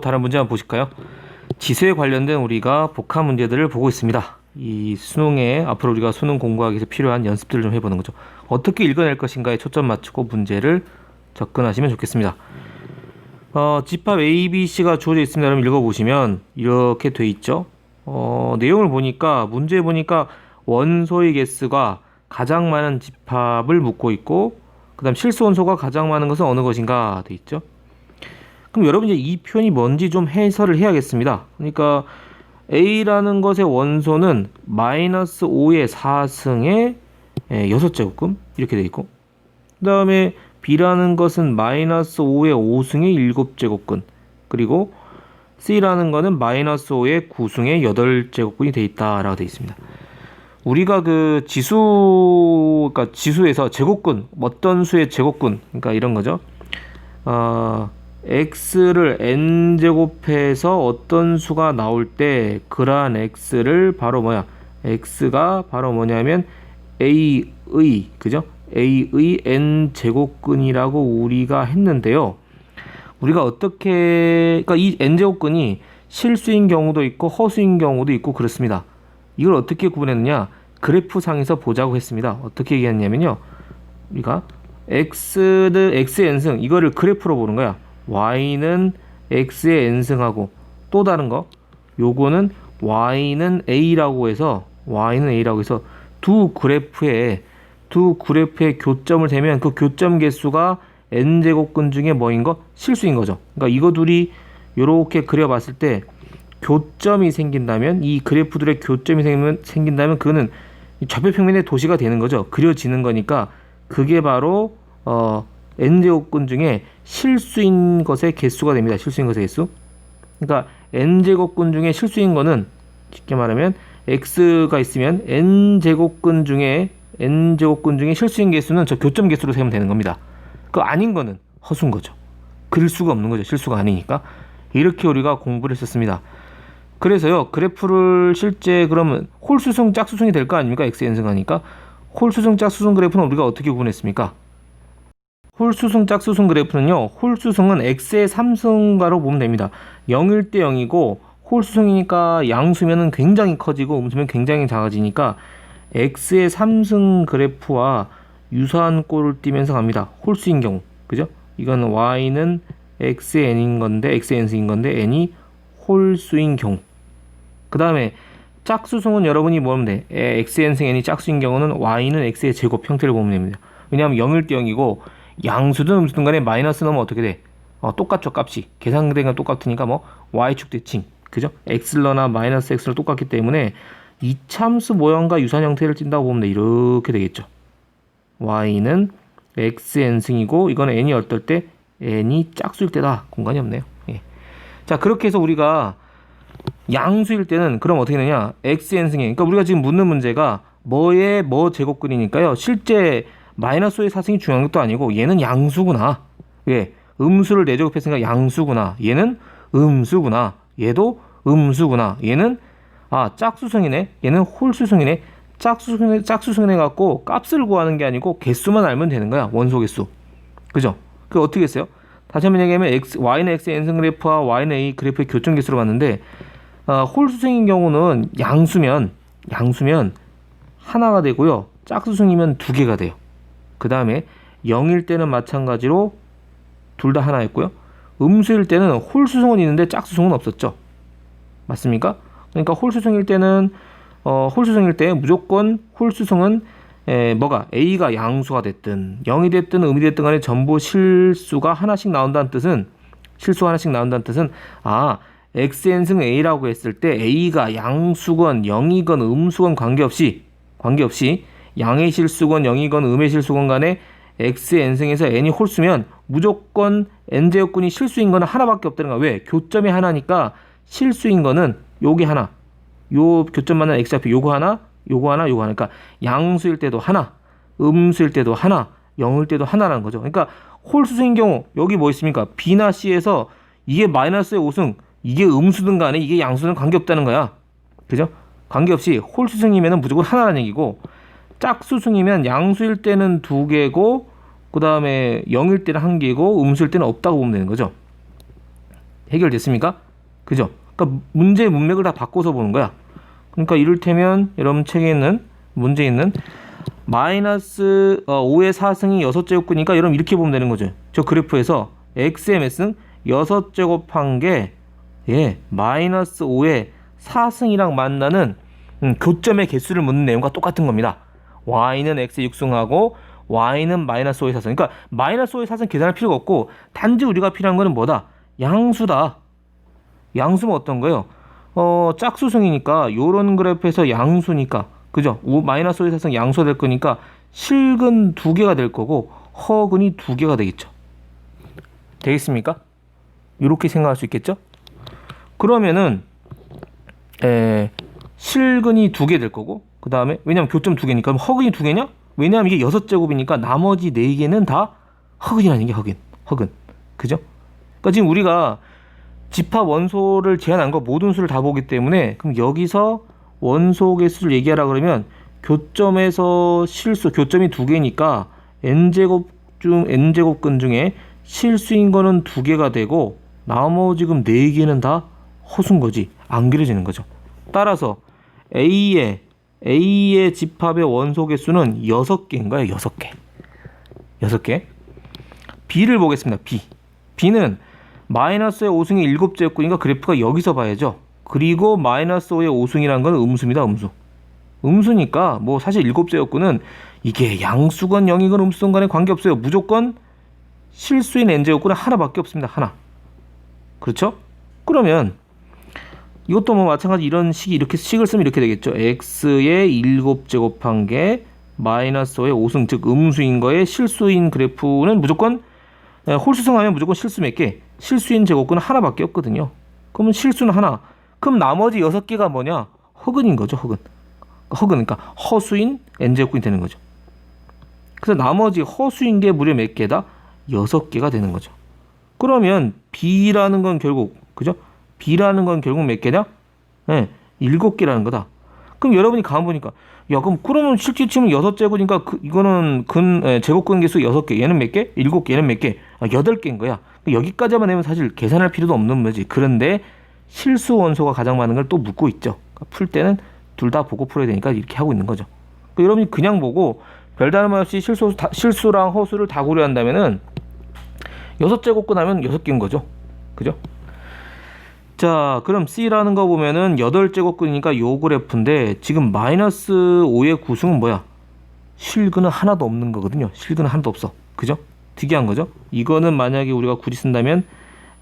다른 문제 한번 보실까요? 지수에 관련된 우리가 복합 문제들을 보고 있습니다. 이 수능에 앞으로 우리가 수능 공부하기 위해서 필요한 연습들을 좀 해보는 거죠. 어떻게 읽어낼 것인가에 초점 맞추고 문제를 접근하시면 좋겠습니다. 어, 집합 A, B, C가 주어져 있습니다. 여러분 읽어보시면 이렇게 돼 있죠. 어, 내용을 보니까 문제 보니까 원소의 개수가 가장 많은 집합을 묻고 있고 그다음 실수 원소가 가장 많은 것은 어느 것인가 돼 있죠. 그럼 여러분 이제 이 표현이 뭔지 좀 해설을 해야겠습니다. 그러니까 A라는 것의 원소는 마이너스 5의 4승의 6제곱근 이렇게 돼 있고 그 다음에 B라는 것은 마이너스 5의 5승의 7제곱근 그리고 C라는 거는 마이너스 5의 9승의 8제곱근이 돼 있다라고 돼 있습니다. 우리가 그 지수 그러니까 지수에서 제곱근 어떤 수의 제곱근 그러니까 이런 거죠. 어, x를 n 제곱해서 어떤 수가 나올 때 그러한 x를 바로 뭐야? x가 바로 뭐냐면 a의 그죠? a의 n 제곱근이라고 우리가 했는데요. 우리가 어떻게 그러니까 이 n 제곱근이 실수인 경우도 있고 허수인 경우도 있고 그렇습니다. 이걸 어떻게 구분했느냐? 그래프 상에서 보자고 했습니다. 어떻게 얘기했냐면요. 우리가 x는 x의 n승 이거를 그래프로 보는 거야. Y는 x의 n승하고 또 다른 거 요거는 y는 a라고 해서 y는 a라고 해서 두 그래프에 두 그래프의 교점을 대면 그 교점 개수가 n 제곱근 중에 뭐인 거 실수인 거죠. 그러니까 이거 둘이 요렇게 그려봤을 때 교점이 생긴다면 이 그래프들의 교점이 생기면, 생긴다면 그거는 좌표 평면의 도시가 되는 거죠. 그려지는 거니까 그게 바로 어 n제곱근 중에 실수인 것의 개수가 됩니다. 실수인 것의 개수. 그러니까 n제곱근 중에 실수인 거는 쉽게 말하면 x가 있으면 n제곱근 중에 n제곱근 중에 실수인 개수는 저 교점 개수로 세면 되는 겁니다. 그 아닌 거는 허수인 거죠. 그릴 수가 없는 거죠. 실수가 아니니까. 이렇게 우리가 공부를 했었습니다. 그래서요 그래프를 실제 그러면 홀수승 짝수승이 될 거 아닙니까 x n승 하니까 홀수승 짝수승 그래프는 우리가 어떻게 구분했습니까 홀수승 짝수승 그래프는요 홀수승은 x의 3승가로 보면 됩니다. 0일 때 0이고 홀수승이니까 양수면은 굉장히 커지고 음수면 굉장히 작아지니까 x의 3승 그래프와 유사한 꼴을 띠면서 갑니다. 홀수인 경우. 그죠? 이건 y는 x의 n인 건데 x의 n승인 건데 n이 홀수인 경우. 그 다음에 짝수승은 여러분이 뭐하면 돼? 에, xn승 n이 짝수인 경우는 y는 x의 제곱 형태를 보면 됩니다. 왜냐하면 0일 때 0이고 양수든 음수든 간에 마이너스 넣으면 어떻게 돼? 어, 똑같죠 값이 계산된 건 똑같으니까 뭐 y축 대칭 그죠? x러나 마이너스 x를 똑같기 때문에 이참수 모형과 유사한 형태를 띈다고 보면 돼 이렇게 되겠죠. y는 xn승이고 이거는 n이 어떨 때 n이 짝수일 때다 공간이 없네요. 예. 자 그렇게 해서 우리가 양수일 때는 그럼 어떻게 되냐 xn승에 그러니까 우리가 지금 묻는 문제가 뭐의 뭐 제곱근이니까요 실제 마이너스의 사승이 중요한 것도 아니고 얘는 양수구나. 왜 음수를 내제곱했으니까 양수구나. 얘는 음수구나. 얘도 음수구나. 얘는 아 짝수승이네. 얘는 홀수승이네. 짝수승 짝수승해 갖고 값을 구하는 게 아니고 개수만 알면 되는 거야. 원소 개수. 그죠? 그 어떻게 했어요? 다시 한번 얘기하면 x, y는 x n승 그래프와 y는 a 그래프의 교점 개수로 봤는데 어, 홀수승인 경우는 양수면 양수면 하나가 되고요. 짝수승이면 두 개가 돼요. 그 다음에 0일 때는 마찬가지로 둘 다 하나였고요. 음수일 때는 홀수승은 있는데 짝수승은 없었죠. 맞습니까? 그러니까 홀수승일 때는 어, 홀수승일 때 무조건 홀수승은 에, 뭐가 a가 양수가 됐든 0이 됐든 음이 됐든 간에 전부 실수가 하나씩 나온다는 뜻은 실수 하나씩 나온다는 뜻은 아 xn승 a라고 했을 때 a가 양수건 0이건 음수건 관계없이 관계없이 양의 실수건 0이건 음의 실수건 간에 xn승에서 n이 홀수면 무조건 n제곱근이 실수인 거는 하나밖에 없다는 거야. 왜? 교점이 하나니까 실수인 거는 요게 하나. 요 교점 만난 x좌표 요거 하나, 요거 하나, 요거 하나. 그러니까 양수일 때도 하나, 음수일 때도 하나, 0일 때도 하나라는 거죠. 그러니까 홀수인 경우 여기 뭐 있습니까? b나 c에서 이게 마이너스의 5승 이게 음수든 간에 이게 양수든 관계없다는 거야. 그죠? 관계없이 홀수승이면 무조건 하나라는 얘기고 짝수승이면 양수일 때는 두 개고 그 다음에 0일 때는 한 개고 음수일 때는 없다고 보면 되는 거죠. 해결됐습니까? 그죠? 그러니까 문제의 문맥을 다 바꿔서 보는 거야. 그러니까 이를테면 여러분 책에 있는 문제 있는 마이너스 어, 5의 4승이 6제곱이니까 여러분 이렇게 보면 되는 거죠. 저 그래프에서 x의 몇 승? 6제곱한 게 예, 마이너스 5의 4승이랑 만나는 음, 교점의 개수를 묻는 내용과 똑같은 겁니다. Y는 x의 6승하고 y는 마이너스 5의 4승. 그러니까 마이너스 5의 4승 계산할 필요가 없고 단지 우리가 필요한 거는 뭐다? 양수다. 양수면 어떤 거예요? 어, 짝수승이니까 요런 그래프에서 양수니까 그죠? 오, 마이너스 5의 4승 양수가 될 거니까 실근 두 개가 될 거고 허근이 두 개가 되겠죠. 되겠습니까? 이렇게 생각할 수 있겠죠? 그러면은 에, 실근이 두 개 될 거고 그 다음에 왜냐면 교점 두 개니까 허근이 두 개냐? 왜냐면 이게 여섯 제곱이니까 나머지 네 개는 다 허근이라는 게 허근 허근 그죠? 그러니까 지금 우리가 집합 원소를 제한한 거 모든 수를 다 보기 때문에 그럼 여기서 원소 개수를 얘기하라 그러면 교점에서 실수 교점이 두 개니까 n 제곱 중 n 제곱근 중에 실수인 거는 두 개가 되고 나머지 지금 네 개는 다 허수인 거지 안 그려지는 거죠. 따라서 A의 A의 집합의 원소 개수는 여섯 개인가요? 여섯 개. 여섯 개. B를 보겠습니다. B. B는 마이너스의 5승이 일곱 제곱이니까 그래프가 여기서 봐야죠. 그리고 마이너스 5의 5승이라는 건 음수입니다. 음수. 음수니까 뭐 사실 일곱 제곱은 이게 양수건 영이건 음수건 간에 관계없어요. 무조건 실수인 n제곱은 하나밖에 없습니다. 하나. 그렇죠? 그러면 이것도 뭐 마찬가지 이런 식이 이렇게 식을 쓰면 이렇게 되겠죠. x의 7제곱한 게 마이너스 5의 5승 즉 음수인 거에 실수인 그래프는 무조건 에, 홀수승하면 무조건 실수 몇 개? 실수인 제곱근은 하나밖에 없거든요. 그러면 실수는 하나. 그럼 나머지 여섯 개가 뭐냐? 허근인 거죠. 허근. 허근 그러니까 허수인 n제곱근이 되는 거죠. 그래서 나머지 허수인 게 무려 몇 개다? 여섯 개가 되는 거죠. 그러면 b라는 건 결국 그죠? B라는 건 결국 몇 개냐? 예, 일곱 개라는 거다. 그럼 여러분이 가만 보니까 야 그럼 그러면 실제 치면 여섯 제곱이니까 그, 이거는 근 예, 제곱근 개수 여섯 개 얘는 몇 개? 일곱 개 얘는 몇 개? 아, 여덟 개인 거야. 여기까지만 내면 사실 계산할 필요도 없는 거지. 그런데 실수 원소가 가장 많은 걸 또 묻고 있죠. 그러니까 풀 때는 둘 다 보고 풀어야 되니까 이렇게 하고 있는 거죠. 그러니까 여러분이 그냥 보고 별다름 없이 실수 다, 실수랑 허수를 다 고려한다면은 여섯 제곱근 하면 여섯 개인 거죠. 그죠? 자, 그럼 C라는 거 보면은 여덟 제곱근이니까 요 그래프인데 지금 마이너스 5의 구승은 뭐야? 실근은 하나도 없는 거거든요. 실근은 하나도 없어. 그죠? 특이한 거죠? 이거는 만약에 우리가 굳이 쓴다면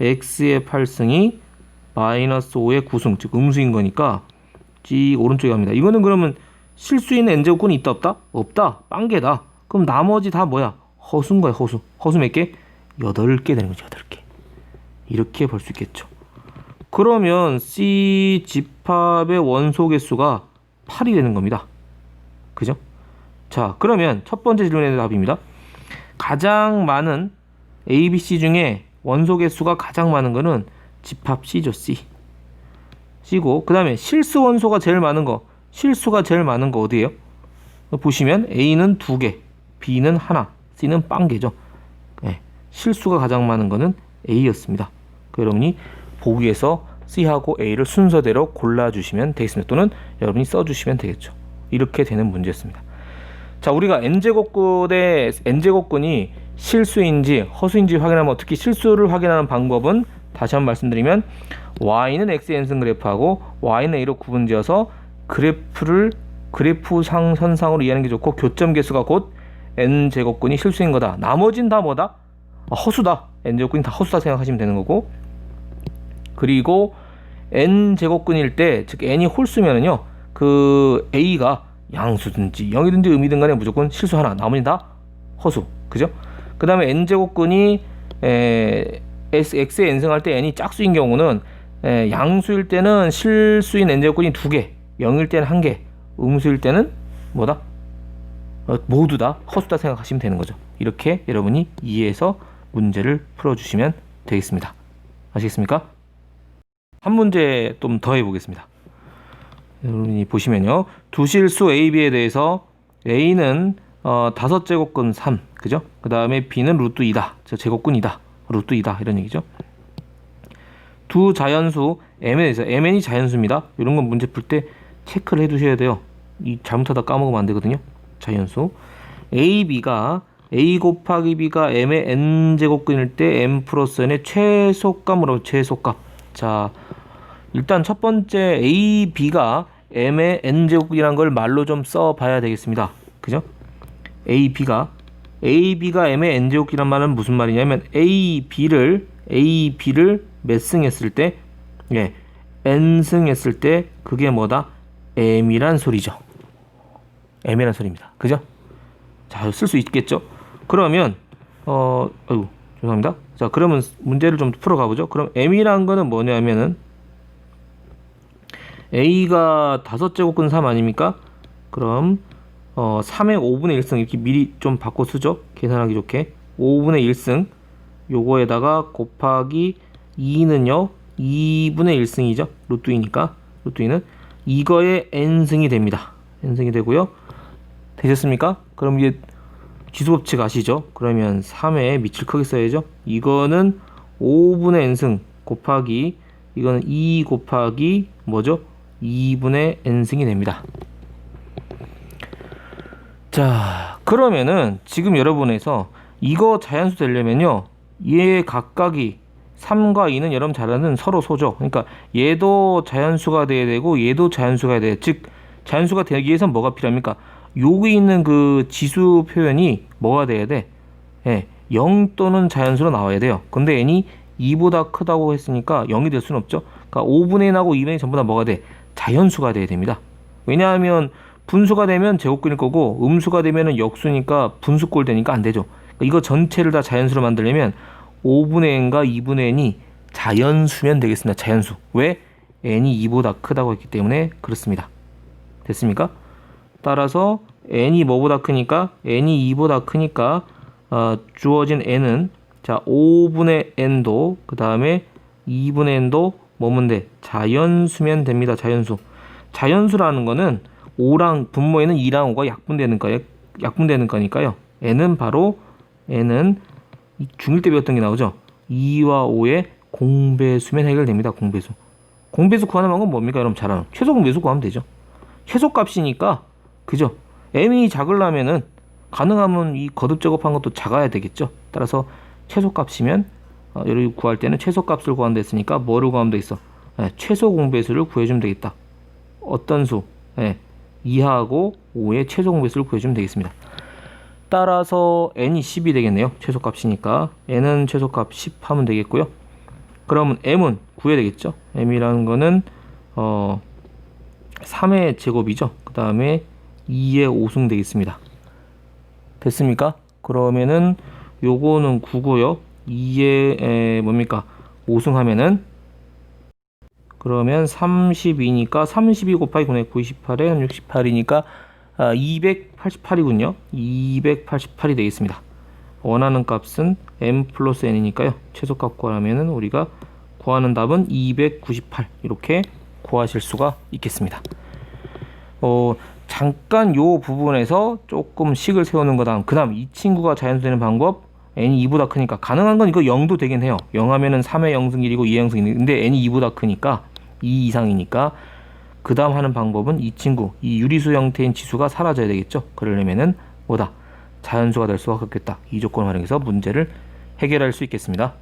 x의 8승이 마이너스 5의 9승, 즉 음수인 거니까 지 오른쪽에 갑니다. 이거는 그러면 실수인 n제곱근이 있다 없다? 없다. 빵개다. 그럼 나머지 다 뭐야? 허수인 거야, 허수. 허수 몇 개? 8개 되는 거죠, 8개. 이렇게 볼 수 있겠죠. 그러면 C 집합의 원소 개수가 8이 되는 겁니다. 그죠? 자, 그러면 첫 번째 질문의 답입니다. 가장 많은 A, B, C 중에 원소 개수가 가장 많은 거는 집합 C죠, C. C고, 그 다음에 실수 원소가 제일 많은 거, 실수가 제일 많은 거 어디예요? 보시면 A는 두 개, B는 하나, C는 빵개죠. 네, 실수가 가장 많은 거는 A였습니다. 그 여러분이 보기에서 C하고 A를 순서대로 골라주시면 되겠습니다. 또는 여러분이 써주시면 되겠죠. 이렇게 되는 문제였습니다. 자, 우리가 n제곱근의 n제곱근이 실수인지 허수인지 확인하면 특히 실수를 확인하는 방법은 다시 한번 말씀드리면 y는 x n승 그래프하고 y는 a로 구분지어서 그래프를 그래프 상 선상으로 이해하는 게 좋고 교점 개수가 곧 n 제곱근이 실수인 거다. 나머진 다 뭐다? 아, 허수다. n 제곱근이 다 허수다 생각하시면 되는 거고 그리고 n 제곱근일 때 즉 n이 홀수면은요 그 a가 양수든지 0이든지 음이든 간에 무조건 실수 하나 나머지는 다 허수. 그죠? 그 다음에 n 제곱근이 에, s x에 n승할 때 n이 짝수인 경우는 에, 양수일 때는 실수인 n 제곱근이 두 개 0일 때는 한 개 음수일 때는 뭐다? 어, 모두 다 허수다 생각하시면 되는 거죠. 이렇게 여러분이 이해해서 문제를 풀어주시면 되겠습니다. 아시겠습니까? 한 문제 좀 더 해보겠습니다. 여러분이 보시면요. 두 실수 A, B에 대해서 A는 어, 다섯 제곱근 3, 그죠? 그 다음에 B는 루트 2다. 저 제곱근이다. 루트 2다. 이런 얘기죠. 두 자연수 mn에 대해서 mn이 자연수입니다. 이런 건 문제 풀 때 체크를 해두셔야 돼요. 이 잘못하다 까먹으면 안 되거든요. 자연수 a, b가 a 곱하기 b가 m의 n 제곱근일 때 m 플러스 n의 최소값으로 최소값. 자 일단 첫 번째 a, b가 m의 n 제곱근이라는 걸 말로 좀 써봐야 되겠습니다. 그죠? a, b가 a, b가 m의 n 제곱이란 말은 무슨 말이냐면 a, b를 a, b를 몇 승 했을 때 예, n 승 했을 때 그게 뭐다? m이란 소리죠. m이란 소리입니다. 그죠? 자, 쓸 수 있겠죠? 그러면 어, 아이고, 죄송합니다. 자, 그러면 문제를 좀 풀어가 보죠. 그럼 m이란 거는 뭐냐면은 a가 다섯 제곱근 3 아닙니까? 그럼 어, 3의 5분의 1승 이렇게 미리 좀 바꿔 쓰죠. 계산하기 좋게. 5분의 1승 요거에다가 곱하기 2는요. 2분의 1승이죠. 루트 2니까. 루트 2는 이거의 n승이 됩니다. n승이 되고요. 되셨습니까? 그럼 이제 지수법칙 아시죠? 그러면 3에 밑을 크게 써야죠. 이거는 5분의 n승 곱하기 이거는 2 곱하기 뭐죠? 2분의 n승이 됩니다. 자, 그러면은 지금 여러분에서 이거 자연수 되려면요. 얘 각각이 3과 2는 여러분 잘 아는 서로 소죠. 그러니까 얘도 자연수가 돼야 되고 얘도 자연수가 돼야 돼. 즉 자연수가 되기 위해선 뭐가 필요합니까? 여기 있는 그 지수 표현이 뭐가 돼야 돼? 예, 0 또는 자연수로 나와야 돼요. 근데 n이 2보다 크다고 했으니까 0이 될 수는 없죠. 그러니까 5분의 1하고 2분의 1 전부 다 뭐가 돼? 자연수가 돼야 됩니다. 왜냐하면 분수가 되면 제곱근일 거고 음수가 되면은 역수니까 분수꼴 되니까 안 되죠. 그러니까 이거 전체를 다 자연수로 만들려면 5분의 n과 2분의 n이 자연수면 되겠습니다. 자연수. 왜? n이 2보다 크다고 했기 때문에 그렇습니다. 됐습니까? 따라서 n이 뭐보다 크니까 n이 2보다 크니까 어, 주어진 n은 자 5분의 n도 그 다음에 2분의 n도 뭐면 돼? 자연수면 됩니다. 자연수. 자연수라는 거는 5랑 분모에는 2랑 5가 약분되는 거예요. 약분되는 거니까요. n은 바로 n은 이 중1 때 배웠던 게 나오죠. 2와 5의 공배수면 해결됩니다. 공배수. 공배수 구하는 방법은 뭡니까? 여러분 잘 아는 최소 공배수 구하면 되죠. 최소값이니까 그죠? m이 작으려면은 가능하면 이 거듭 제곱한 것도 작아야 되겠죠. 따라서 최소값이면 어, 여러분 구할 때는 최소값을 구한다 했으니까 뭐를 구하면 되겠어? 예, 최소 공배수를 구해주면 되겠다. 어떤 수? 예, 2하고 5의 최소 공배수를 구해주면 되겠습니다. 따라서 n이 10이 되겠네요. 최소값이니까 n은 최소값 10 하면 되겠고요. 그러면 m은 구해야 되겠죠. m이라는 거는 어 3의 제곱이죠. 그 다음에 2의 5승 되겠습니다. 됐습니까? 그러면은 요거는 9고요. 2의 에, 뭡니까? 5승 하면은 그러면 32니까 32 곱하기 9에 98에 68이니까 아, 288이군요. 288이 되겠습니다. 원하는 값은 m 플러스 n이니까요. 최소값 구하면은 우리가 구하는 답은 298 이렇게 구하실 수가 있겠습니다. 어, 잠깐 요 부분에서 조금 식을 세우는 거다. 그 다음 이 친구가 자연수 되는 방법 n이 2보다 크니까 가능한 건 이거 0도 되긴 해요. 0 하면은 3의 0승 1이고 2의 0승 1. 근데 n이 2보다 크니까 2 이상이니까 그 다음 하는 방법은 이 친구 이 유리수 형태인 지수가 사라져야 되겠죠. 그러려면은 뭐다 자연수가 될 수가 없겠다. 이 조건을 활용해서 문제를 해결할 수 있겠습니다.